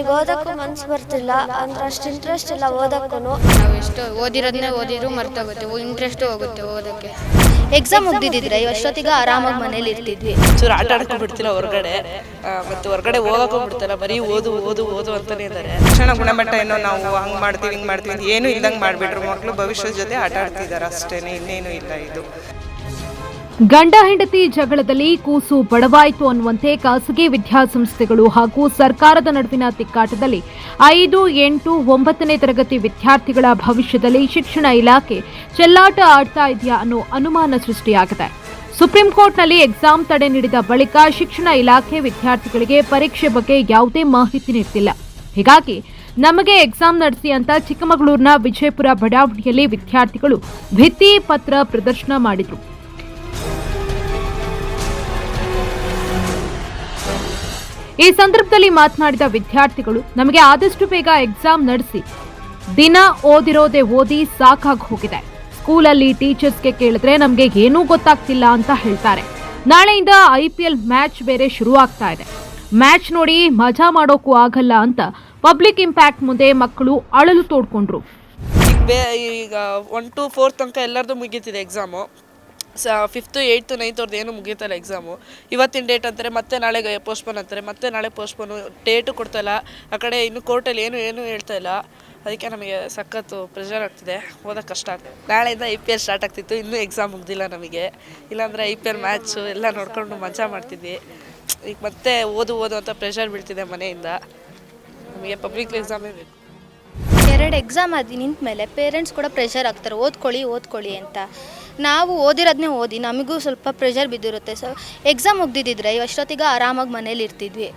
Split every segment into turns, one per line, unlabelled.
ನಮಗೆ ಓದಕ್ಕೂ ಮನ್ಸು ಬರ್ತಿಲ್ಲ ಅಂದ್ರೆ ಅಷ್ಟು ಇಂಟ್ರೆಸ್ಟ್ ಇಲ್ಲ ಓದಕ್ಕೂ
ನಾವು ಎಷ್ಟು ಓದಿರೋದನ್ನೇ ಓದಿದ್ರು ಮರ್ತೋಗುತ್ತೆ ಇಂಟ್ರೆಸ್ಟು ಹೋಗುತ್ತೆ ಓದೋಕ್ಕೆ.
ಎಕ್ಸಾಮ್ ಮುಗ್ದಿದ್ರೆ ಇವಷ್ಟೊತ್ತಿಗೆ ಆರಾಮಾಗಿ ಮನೇಲಿ ಇರ್ತಿದ್ವಿ.
ಚೂರು ಆಟ ಆಡಕ್ಕೂ ಬಿಡ್ತಿಲ್ಲ ಹೊರಗಡೆ. ಮತ್ತೆ ಹೊರಗಡೆ ಹೋಗಕ್ಕೂ ಬಿಡ್ತಿಲ್ಲ ಬರೀ ಓದು ಓದು ಓದು ಅಂತಾನೆ ಇದ್ದಾರೆ ಶಿಕ್ಷಣ ಗುಣಮಟ್ಟ ಏನೋ ನಾವು ಹಂಗ್ ಮಾಡ್ತೀವಿ ಹಿಂಗ್ ಮಾಡ್ತೀವಿ ಏನು ಇಲ್ದಂಗೆ ಮಾಡ್ಬಿಟ್ರು. ಮಕ್ಕಳು ಭವಿಷ್ಯದ ಜೊತೆ ಆಟ ಆಡ್ತಿದ್ದಾರೆ ಅಷ್ಟೇನೆ ಇನ್ನೇನು ಇಲ್ಲ ಇದು.
ಗಂಡ ಹೆಂಡತಿ ಜಗಳದಲ್ಲಿ ಕೂಸು ಬಡವಾಯಿತು ಅನ್ನುವಂತೆ ಖಾಸಗಿ ವಿದ್ಯಾಸಂಸ್ಥೆಗಳು ಹಾಗೂ ಸರ್ಕಾರದ ನಡುವಿನ ತಿಕ್ಕಾಟದಲ್ಲಿ ಐದು, ಎಂಟು, ಒಂಬತ್ತನೇ ತರಗತಿ ವಿದ್ಯಾರ್ಥಿಗಳ ಭವಿಷ್ಯದಲ್ಲಿ ಶಿಕ್ಷಣ ಇಲಾಖೆ ಚೆಲ್ಲಾಟ ಆಡ್ತಾ ಇದೆಯಾ ಅನ್ನೋ ಅನುಮಾನ ಸೃಷ್ಟಿಯಾಗಿದೆ. ಸುಪ್ರೀಂ ಕೋರ್ಟ್ನಲ್ಲಿ ಎಕ್ಸಾಮ್ ತಡೆ ನೀಡಿದ ಬಳಿಕ ಶಿಕ್ಷಣ ಇಲಾಖೆ ವಿದ್ಯಾರ್ಥಿಗಳಿಗೆ ಪರೀಕ್ಷೆ ಬಗ್ಗೆ ಯಾವುದೇ ಮಾಹಿತಿ ನೀಡುತ್ತಿಲ್ಲ ಹೀಗಾಗಿ ನಮಗೆ ಎಕ್ಸಾಮ್ ನಡೆಸಿ ಅಂತ ಚಿಕ್ಕಮಗಳೂರಿನ ವಿಜಯಪುರ ಬಡಾವಣೆಯಲ್ಲಿ ವಿದ್ಯಾರ್ಥಿಗಳು ಭಿತ್ತಿ ಪತ್ರ ಪ್ರದರ್ಶನ ಮಾಡಿದ್ರು. ಈ ಸಂದರ್ಭದಲ್ಲಿ ಮಾತನಾಡಿದ ವಿದ್ಯಾರ್ಥಿಗಳು, ನಮಗೆ ಆದಷ್ಟು ಬೇಗ ಎಕ್ಸಾಮ್ ನಡೆಸಿ. ದಿನ ಓದಿರೋದೇ ಓದಿ ಸಾಕಾಗಿ ಹೋಗಿದೆ. ಸ್ಕೂಲಲ್ಲಿ ಟೀಚರ್ಸ್ಗೆ ಕೇಳಿದ್ರೆ ನಮಗೆ ಏನೂ ಗೊತ್ತಾಗ್ತಿಲ್ಲ ಅಂತ ಹೇಳ್ತಾರೆ. ನಾಳೆಯಿಂದ ಐ ಪಿ ಎಲ್ ಮ್ಯಾಚ್ ಬೇರೆ ಶುರು ಆಗ್ತಾ ಇದೆ. ಮ್ಯಾಚ್ ನೋಡಿ ಮಜಾ ಮಾಡೋಕ್ಕೂ ಆಗಲ್ಲ ಅಂತ ಪಬ್ಲಿಕ್ ಇಂಪ್ಯಾಕ್ಟ್ ಮುಂದೆ ಮಕ್ಕಳು ಅಳಲು ತೋಡ್ಕೊಂಡ್ರು.
ಈಗ ಒನ್ ಟು ಫೋರ್ತ್ ತನಕ ಎಲ್ಲರದು ಮುಗೀತಿದೆ ಎಕ್ಸಾಮು ಸ ಫಿಫ್ತು ಏಯ್ತು ನೈನ್ತ್ ಅವ್ರದ್ದು ಏನು ಮುಗೀತಲ್ಲ ಎಕ್ಸಾಮು ಇವತ್ತಿನ ಡೇಟ್ ಅಂತಾರೆ, ಮತ್ತೆ ನಾಳೆಗೆ ಪೋಸ್ಟ್ಪೋನ್ ಅಂತಾರೆ, ಮತ್ತೆ ನಾಳೆ ಪೋಸ್ಟ್ಪೋನು ಡೇಟು ಕೊಡ್ತಾಯಿಲ್ಲ ಆ ಕಡೆ ಇನ್ನು ಕೋರ್ಟಲ್ಲಿ ಏನು ಏನು ಹೇಳ್ತಾ ಇಲ್ಲ. ಅದಕ್ಕೆ ನಮಗೆ ಸಖತ್ತು ಪ್ರೆಷರ್ ಆಗ್ತಿದೆ. ಓದೋಕೆ ಕಷ್ಟ ಆಗ್ತದೆ. ನಾಳೆಯಿಂದ ಐ ಪಿ ಎಲ್ ಸ್ಟಾರ್ಟ್ ಆಗ್ತಿತ್ತು, ಇನ್ನೂ ಎಕ್ಸಾಮ್ ಮುಗ್ದಿಲ್ಲ ನಮಗೆ. ಇಲ್ಲಾಂದರೆ ಐ ಪಿ ಎಲ್ ಮ್ಯಾಚು ಎಲ್ಲ ನೋಡ್ಕೊಂಡು ಮಜಾ ಮಾಡ್ತಿದ್ವಿ. ಈಗ ಮತ್ತೆ ಓದು ಓದು ಅಂತ ಪ್ರೆಷರ್ ಬೀಳ್ತಿದೆ ಮನೆಯಿಂದ. ನಮಗೆ ಪಬ್ಲಿಕ್ ಎಕ್ಸಾಮೇ ಬೇಕು.
ಎರಡು ಎಕ್ಸಾಮ್ ಅದು ನಿಂತ ಮೇಲೆ ಪೇರೆಂಟ್ಸ್ ಕೂಡ ಪ್ರೆಷರ್ ಆಗ್ತಾರೆ. ಓದ್ಕೊಳ್ಳಿ ಓದ್ಕೊಳ್ಳಿ ಅಂತ. ನಾವು ಓದಿರೋದನ್ನೇ ಓದಿ, ನಮಗೂ ಸ್ವಲ್ಪ ಪ್ರೆಷರ್ ಬಿದ್ದಿರುತ್ತೆ. ಸೊ ಎಕ್ಸಾಮ್ ಮುಗ್ದಿದ್ದಿದ್ರೆ ಇವಷ್ಟೊತ್ತಿಗೆ ಆರಾಮಾಗಿ ಮನೇಲಿ ಇರ್ತಿದ್ವಿ.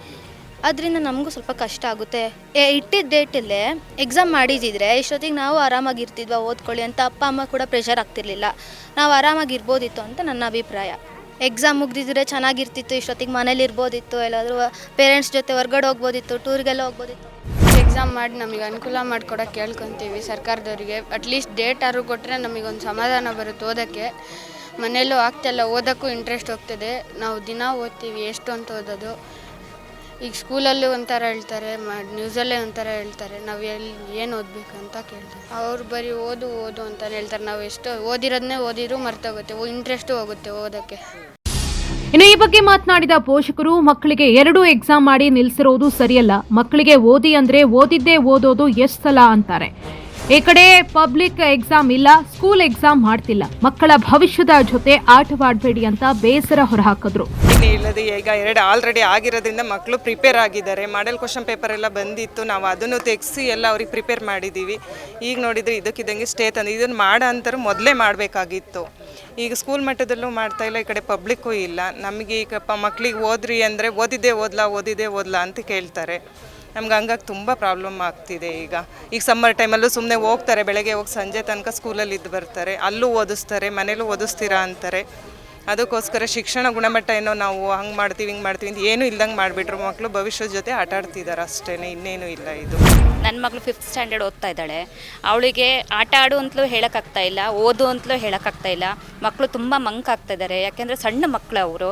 ಅದರಿಂದ ನಮಗೂ ಸ್ವಲ್ಪ ಕಷ್ಟ ಆಗುತ್ತೆ. ಏ, ಇಟ್ಟಿದ್ದ ಡೇಟಲ್ಲೇ ಎಕ್ಸಾಮ್ ಮಾಡಿದಿದ್ರೆ ಇಷ್ಟೊತ್ತಿಗೆ ನಾವು ಆರಾಮಾಗಿ ಇರ್ತಿದ್ವಾ, ಓದ್ಕೊಳ್ಳಿ ಅಂತ ಅಪ್ಪ, ಅಮ್ಮ ಕೂಡ ಪ್ರೆಷರ್ ಆಗ್ತಿರ್ಲಿಲ್ಲ. ನಾವು ಆರಾಮಾಗಿ ಇರ್ಬೋದಿತ್ತು ಅಂತ ನನ್ನ ಅಭಿಪ್ರಾಯ. ಎಕ್ಸಾಮ್ ಮುಗ್ದಿದ್ರೆ ಚೆನ್ನಾಗಿರ್ತಿತ್ತು, ಇಷ್ಟೊತ್ತಿಗೆ ಮನೇಲಿ ಇರ್ಬೋದಿತ್ತು, ಎಲ್ಲಾದರೂ ಪೇರೆಂಟ್ಸ್ ಜೊತೆ ಹೊರ್ಗಡೆ ಹೋಗ್ಬೋದಿತ್ತು ಟೂರ್ಗೆಲ್ಲ ಹೋಗ್ಬೋದಿತ್ತು.
ಮಾಡಿ ನಮಗೆ ಅನುಕೂಲ ಮಾಡಿಕೊಡೋಕೆ ಕೇಳ್ಕೊತೀವಿ ಸರ್ಕಾರದವರಿಗೆ. ಅಟ್ಲೀಸ್ಟ್ ಡೇಟ್ ಕೊಟ್ಟರೆ ನಮಗೊಂದು ಸಮಾಧಾನ ಬರುತ್ತೆ ಓದೋಕ್ಕೆ. ಮನೆಯಲ್ಲೂ ಆಗ್ತಿಲ್ಲ ಓದೋಕ್ಕೂ ಇಂಟ್ರೆಸ್ಟ್ ಹೋಗ್ತದೆ. ನಾವು ದಿನ ಓದ್ತೀವಿ, ಎಷ್ಟು ಅಂತ ಓದೋದು. ಈಗ ಸ್ಕೂಲಲ್ಲೂ ಒಂಥರ ಹೇಳ್ತಾರೆ, ಮ ನ್ಯೂಸಲ್ಲೇ ಒಂಥರ ಹೇಳ್ತಾರೆ, ನಾವು ಎಲ್ಲಿ, ಏನು ಓದಬೇಕು ಅಂತ ಕೇಳ್ತಾರೆ. ಅವ್ರು ಬರೀ ಓದು ಓದು ಅಂತ ಹೇಳ್ತಾರೆ. ನಾವು ಎಷ್ಟು ಓದಿರೋದನ್ನೇ ಓದಿದ್ರು ಮರ್ತೋಗುತ್ತೆ ಇಂಟ್ರೆಸ್ಟು ಹೋಗುತ್ತೆ ಓದೋಕ್ಕೆ.
ಇನ್ನು ಈ ಬಗ್ಗೆ ಮಾತನಾಡಿದ ಪೋಷಕರು, ಮಕ್ಕಳಿಗೆ ಎರಡು ಎಕ್ಸಾಮ್ ಮಾಡಿ ನಿಲ್ಸಿರೋದು ಸರಿಯಲ್ಲ. ಮಕ್ಕಳಿಗೆ ಓದಿ ಅಂದ್ರೆ ಓದಿದ್ದೇ ಓದೋದು ಎಷ್ಟು ಸಲ ಅಂತಾರೆ. ಈ ಕಡೆ ಪಬ್ಲಿಕ್ ಎಕ್ಸಾಮ್ ಇಲ್ಲ ಸ್ಕೂಲ್ ಎಕ್ಸಾಮ್ ಮಾಡ್ತಿಲ್ಲ. ಮಕ್ಕಳ ಭವಿಷ್ಯದ ಜೊತೆ ಆಟವಾಡಬೇಡಿ ಅಂತ ಬೇಸರ ಹೊರಹಾಕಿದ್ರು.
ಇಲ್ಲದೆ ಈಗ ಎರಡು ಆಲ್ರೆಡಿ ಆಗಿರೋದ್ರಿಂದ ಮಕ್ಕಳು ಪ್ರಿಪೇರ್ ಆಗಿದ್ದಾರೆ. ಮಾಡೆಲ್ ಕ್ವಶನ್ ಪೇಪರ್ ಎಲ್ಲ ಬಂದಿತ್ತು. ನಾವು ಅದನ್ನು ತೆಗೆಸಿ ಎಲ್ಲ ಅವ್ರಿಗೆ ಪ್ರಿಪೇರ್ ಮಾಡಿದ್ದೀವಿ. ಈಗ ನೋಡಿದರೆ ಇದಕ್ಕಿದ್ದಂಗೆ ಸ್ಟೇ ತಂದು ಇದನ್ನು ಮಾಡೋ ಅಂತಾರೆ ಮೊದಲೇ ಮಾಡಬೇಕಾಗಿತ್ತು. ಈಗ ಸ್ಕೂಲ್ ಮಟ್ಟದಲ್ಲೂ ಮಾಡ್ತಾ ಇಲ್ಲ, ಈ ಕಡೆ ಪಬ್ಲಿಕ್ಕು ಇಲ್ಲ. ನಮಗೆ ಈಗ ಪ ಮಕ್ಳಿಗೆ ಓದ್ರಿ ಅಂದರೆ ಓದಿದೆ ಓದ್ಲಾ ಓದಿದೆ ಓದ್ಲಾ ಅಂತ ಕೇಳ್ತಾರೆ. ನಮ್ಗೆ ಹಂಗಾಗಿ ತುಂಬ ಪ್ರಾಬ್ಲಮ್ ಆಗ್ತಿದೆ ಈಗ. ಈಗ ಸಮ್ಮರ್ ಟೈಮಲ್ಲೂ ಸುಮ್ಮನೆ ಹೋಗ್ತಾರೆ, ಬೆಳಗ್ಗೆ ಹೋಗಿ ಸಂಜೆ ತನಕ ಸ್ಕೂಲಲ್ಲಿ ಇದ್ದು ಬರ್ತಾರೆ. ಅಲ್ಲೂ ಓದಿಸ್ತಾರೆ, ಮನೇಲೂ ಓದಿಸ್ತೀರಾ ಅಂತಾರೆ. ಅದಕ್ಕೋಸ್ಕರ ಶಿಕ್ಷಣ ಗುಣಮಟ್ಟ ಏನೋ ನಾವು ಹಂಗೆ ಮಾಡ್ತೀವಿ, ಹಿಂಗೆ ಮಾಡ್ತೀವಿ ಅಂತ ಏನೂ ಇಲ್ದಂಗೆ ಮಾಡಿಬಿಟ್ರು. ಮಕ್ಕಳು ಭವಿಷ್ಯದ ಜೊತೆ ಆಟ ಆಡ್ತಿದ್ದಾರೆ ಅಷ್ಟೇ ಇನ್ನೇನು ಇಲ್ಲ ಇದು.
ನನ್ನ ಮಗಳು ಫಿಫ್ತ್ ಸ್ಟ್ಯಾಂಡರ್ಡ್ ಓದ್ತಾ ಇದ್ದಾಳೆ. ಅವಳಿಗೆ ಆಟ ಆಡು ಅಂತಲೂ ಹೇಳೋಕ್ಕಾಗ್ತಾ ಇಲ್ಲ, ಓದು ಅಂತಲೂ ಹೇಳೋಕ್ಕಾಗ್ತಾ ಇಲ್ಲ. ಮಕ್ಕಳು ತುಂಬ ಮಂಕ್ ಆಗ್ತಾ ಇದ್ದಾರೆ ಯಾಕೆಂದರೆ ಸಣ್ಣ ಮಕ್ಕಳು ಅವರು.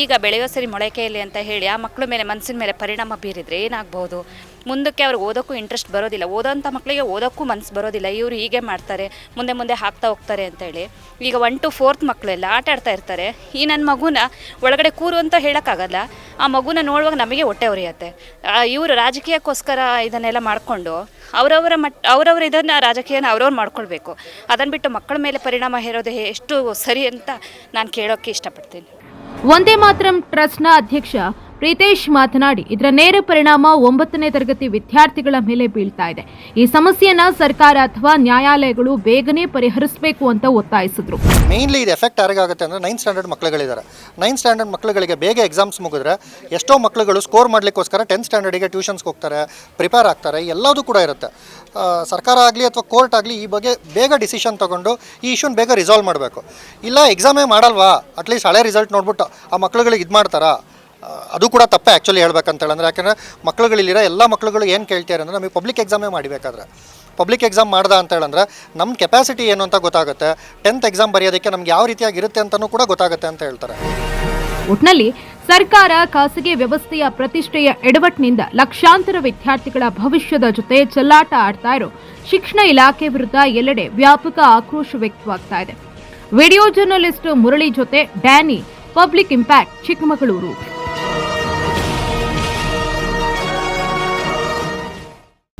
ಈಗ ಬೆಳೆಯೋ ಸರಿ ಮೊಳಕೆಯಲ್ಲಿ ಅಂತ ಹೇಳಿ ಆ ಮಕ್ಕಳ ಮೇಲೆ ಮನಸ್ಸಿನ ಮೇಲೆ ಪರಿಣಾಮ ಬೀರಿದರೆ ಏನಾಗ್ಬೋದು ಮುಂದಕ್ಕೆ ಅವ್ರಿಗೆ ಓದೋಕ್ಕೂ ಇಂಟ್ರೆಸ್ಟ್ ಬರೋದಿಲ್ಲ. ಓದೋಂಥ ಮಕ್ಕಳಿಗೆ ಓದೋಕ್ಕೂ ಮನಸ್ಸು ಬರೋದಿಲ್ಲ. ಇವರು ಹೀಗೆ ಮಾಡ್ತಾರೆ, ಮುಂದೆ ಮುಂದೆ ಹಾಕ್ತಾ ಹೋಗ್ತಾರೆ ಅಂತೇಳಿ ಈಗ ಒನ್ ಟು ಫೋರ್ತ್ ಮಕ್ಕಳೆಲ್ಲ ಆಟ ಆಡ್ತಾ ಇರ್ತಾರೆ. ಈ ನನ್ನ ಮಗುನ ಒಳಗಡೆ ಕೂರು ಅಂತ ಹೇಳೋಕ್ಕಾಗಲ್ಲ. ಆ ಮಗುನ ನೋಡುವಾಗ ನಮಗೆ ಹೊಟ್ಟೆ ಉರಿಯತ್ತೆ. ಇವರು ರಾಜಕೀಯಕ್ಕೋಸ್ಕರ ಇದನ್ನೆಲ್ಲ ಮಾಡಿಕೊಂಡು ಅವರವರ ಮಟ್, ಅವರವರ ಇದನ್ನು ರಾಜಕೀಯನ ಅವ್ರವ್ರು ಮಾಡ್ಕೊಳ್ಬೇಕು. ಅದನ್ನು ಬಿಟ್ಟು ಮಕ್ಕಳ ಮೇಲೆ ಪರಿಣಾಮ ಹೇರೋದು ಎಷ್ಟು ಸರಿ ಅಂತ ನಾನು ಕೇಳೋಕ್ಕೆ ಇಷ್ಟಪಡ್ತೀನಿ.
ಒಂದೇ ಮಾತರಂ ಟ್ರಸ್ಟ್ನ ಅಧ್ಯಕ್ಷ ಪ್ರೀತೇಶ್ ಮಾತನಾಡಿ, ಇದರ ನೇರ ಪರಿಣಾಮ ಒಂಬತ್ತನೇ ತರಗತಿ ವಿದ್ಯಾರ್ಥಿಗಳ ಮೇಲೆ ಬೀಳ್ತಾ ಇದೆ. ಈ ಸಮಸ್ಯೆಯನ್ನ ಸರ್ಕಾರ ಅಥವಾ ನ್ಯಾಯಾಲಯಗಳು ಬೇಗನೆ ಪರಿಹರಿಸಬೇಕು ಅಂತ ಒತ್ತಾಯಿಸಿದ್ರು.
ಮೇನ್ಲಿ ಇದು ಎಫೆಕ್ಟ್ ಯಾರಿಗಾಗುತ್ತೆ ಅಂದ್ರೆ ನೈನ್ ಸ್ಟ್ಯಾಂಡರ್ಡ್ ಮಕ್ಕಳುಗಳಿದ್ದಾರೆ. ನೈನ್ ಸ್ಟ್ಯಾಂಡರ್ಡ್ ಮಕ್ಕಳುಗಳಿಗೆ ಬೇಗ ಎಕ್ಸಾಮ್ಸ್ ಮುಗಿದ್ರೆ ಎಷ್ಟೋ ಮಕ್ಕಳುಗಳು ಸ್ಕೋರ್ ಮಾಡಲಿಕ್ಕೋಸ್ಕರ ಟೆಂತ್ ಸ್ಟ್ಯಾಂಡರ್ಡಿಗೆ ಟ್ಯೂಷನ್ಸ್ಗೆ ಹೋಗ್ತಾರೆ ಪ್ರಿಪೇರ್ ಆಗ್ತಾರೆ, ಎಲ್ಲದೂ ಕೂಡ ಇರುತ್ತೆ. ಸರ್ಕಾರ ಆಗಲಿ ಅಥವಾ ಕೋರ್ಟ್ ಆಗಲಿ ಈ ಬಗ್ಗೆ ಬೇಗ ಡಿಸಿಷನ್ ತಗೊಂಡು ಈ ಇಶ್ಯೂನ ಬೇಗ ರಿಸಾಲ್ವ್ ಮಾಡಬೇಕು. ಇಲ್ಲ ಎಕ್ಸಾಮೇ ಮಾಡಲ್ವಾ? ಅಟ್ಲೀಸ್ಟ್ ಹಳೆ ರಿಸಲ್ಟ್ ನೋಡ್ಬಿಟ್ಟು ಆ ಮಕ್ಕಳುಗಳಿಗೆ ಇದು ಮಾಡ್ತಾರಾ? ಅದು ಕೂಡ ತಪ್ಪೆ ಆ್ಯಕ್ಚುಲಿ ಹೇಳ್ಬೇಕಂತೇಳಂದ್ರೆ ಯಾಕಂದರೆ ಮಕ್ಕಳುಗಳಿಲ್ಲಿರೋ ಎಲ್ಲ ಮಕ್ಕಳುಗಳು ಏನು ಕೇಳ್ತಾರೆ ಅಂದರೆ ನಮಗೆ ಪಬ್ಲಿಕ್ ಎಕ್ಸಾಮೇ ಮಾಡಬೇಕಾದ್ರೆ. ಪಬ್ಲಿಕ್ ಎಕ್ಸಾಮ್ ಮಾಡ್ದ ಅಂತ ಹೇಳಂದ್ರೆ ನಮ್ಮ ಕೆಪಾಸಿಟಿ ಏನು ಅಂತ ಗೊತ್ತಾಗುತ್ತೆ. ಟೆಂತ್ ಎಕ್ಸಾಮ್ ಬರೆಯೋದಕ್ಕೆ ನಮ್ಗೆ ಯಾವ ರೀತಿಯಾಗಿ ಇರುತ್ತೆ ಅಂತಲೂ ಕೂಡ ಗೊತ್ತಾಗುತ್ತೆ ಅಂತ ಹೇಳ್ತಾರೆ.
ಒಟ್ನಲ್ಲಿ ಸರ್ಕಾರ ಖಾಸಗಿ ವ್ಯವಸ್ಥೆಯ ಪ್ರತಿಷ್ಠೆಯ ಎಡವಟ್ಟಿನಿಂದ ಲಕ್ಷಾಂತರ ವಿದ್ಯಾರ್ಥಿಗಳ ಭವಿಷ್ಯದ ಜೊತೆ ಚೆಲ್ಲಾಟ ಆಡ್ತಾ ಇರೋ ಶಿಕ್ಷಣ ಇಲಾಖೆ ವಿರುದ್ಧ ಎಲ್ಲೆಡೆ ವ್ಯಾಪಕ ಆಕ್ರೋಶ ವ್ಯಕ್ತವಾಗ್ತಾ ಇದೆ. ವಿಡಿಯೋ ಜರ್ನಲಿಸ್ಟ್ ಮುರಳಿ ಜೊತೆ ಡ್ಯಾನಿ ಪಬ್ಲಿಕ್ ಇಂಪ್ಯಾಕ್ಟ್ ಚಿಕ್ಕಮಗಳೂರು